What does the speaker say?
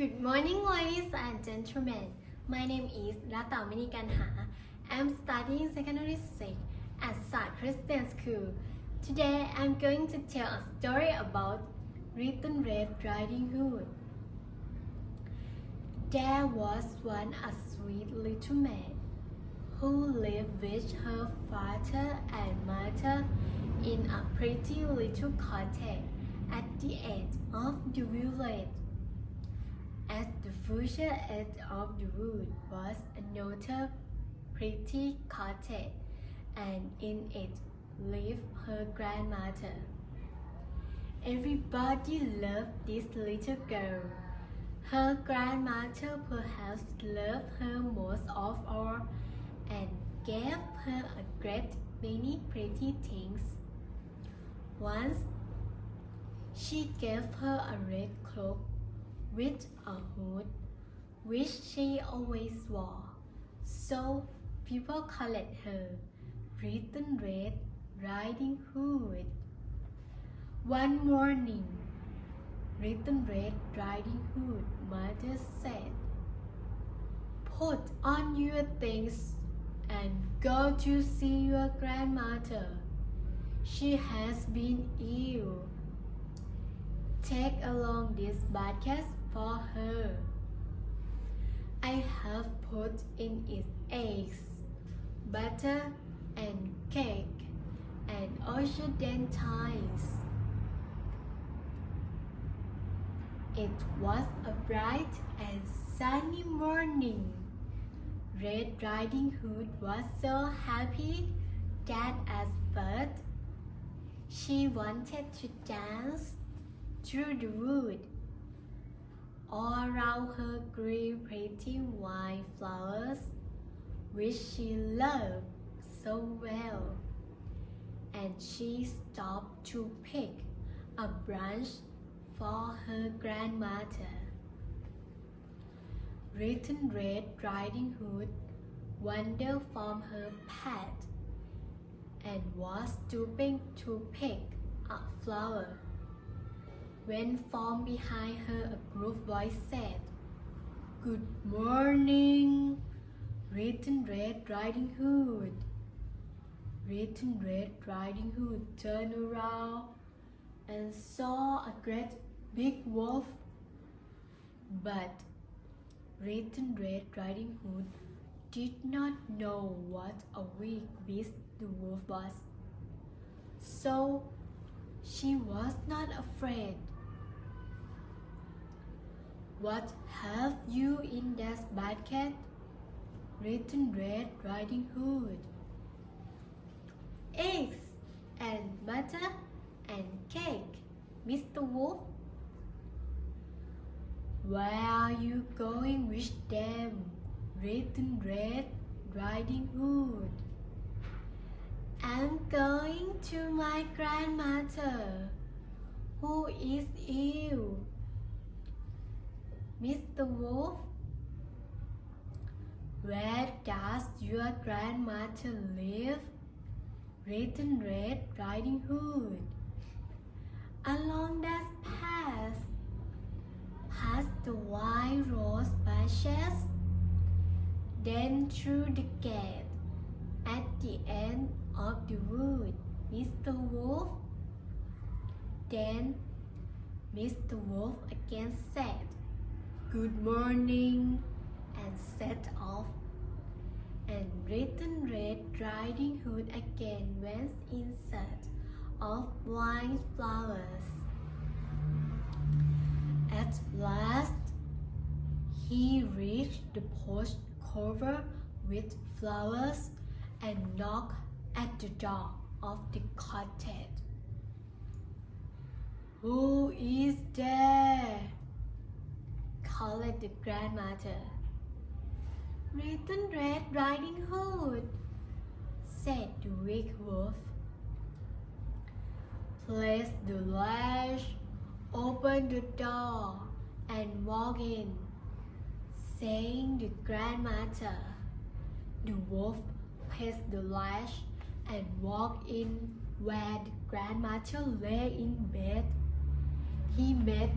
Good morning, ladies and gentlemen. My name is Ratamini Kanha. I'm studying secondary six at South Christian School. Today, I'm going to tell a story about Written Red Riding Hood. There was once a sweet little maid who lived with her father and mother in a pretty little cottage at the edge of the village. At the further edge of the wood was a another pretty cottage, and in it lived her grandmother. Everybody loved this little girl. Her grandmother perhaps loved her most of all and gave her a great many pretty things. Once she gave her a red cloak with a hood, which she always wore. So people called her Written Red Riding Hood. One morning, Written Red Riding Hood mother said, Put on your things and go to see your grandmother. She has been ill. Take along this basket for her. I have put in it eggs, butter, and cake, and also dainties. It was a bright and sunny morning. Red Riding Hood was so happy that at first she wanted to dance through the wood. All around her grew pretty white flowers, which she loved so well. And she stopped to pick a branch for her grandmother. Written Red Riding Hood wandered from her path and was stooping to pick a flower when from behind her a gruff voice said, Good morning, Written Red Riding Hood. Written Red Riding Hood turned around and saw a great big wolf. But Written Red Riding Hood did not know what a weak beast the wolf was. So she was not afraid. What have you in that basket? Written Red Riding Hood. Eggs and butter and cake, Mr. Wolf. Where are you going with them? Written Red Riding Hood. I'm going to my grandmother, who is ill. Mr. Wolf, where does your grandmother live? Written Red Riding Hood. Along that path, past the white rose bushes, then through the gate at the end of the wood, Mr. Wolf. Then Mr. Wolf again said, Good morning, and set off. And Written Red Riding Hood again went in search of wild flowers. At last, he reached the porch covered with flowers and knocked at the door of the cottage. Who is there? called the grandmother. Written Red Riding Hood, said the weak wolf. Place the latch, open the door, and walk in, saying the grandmother. The wolf placed the latch and walked in where the grandmother lay in bed. He met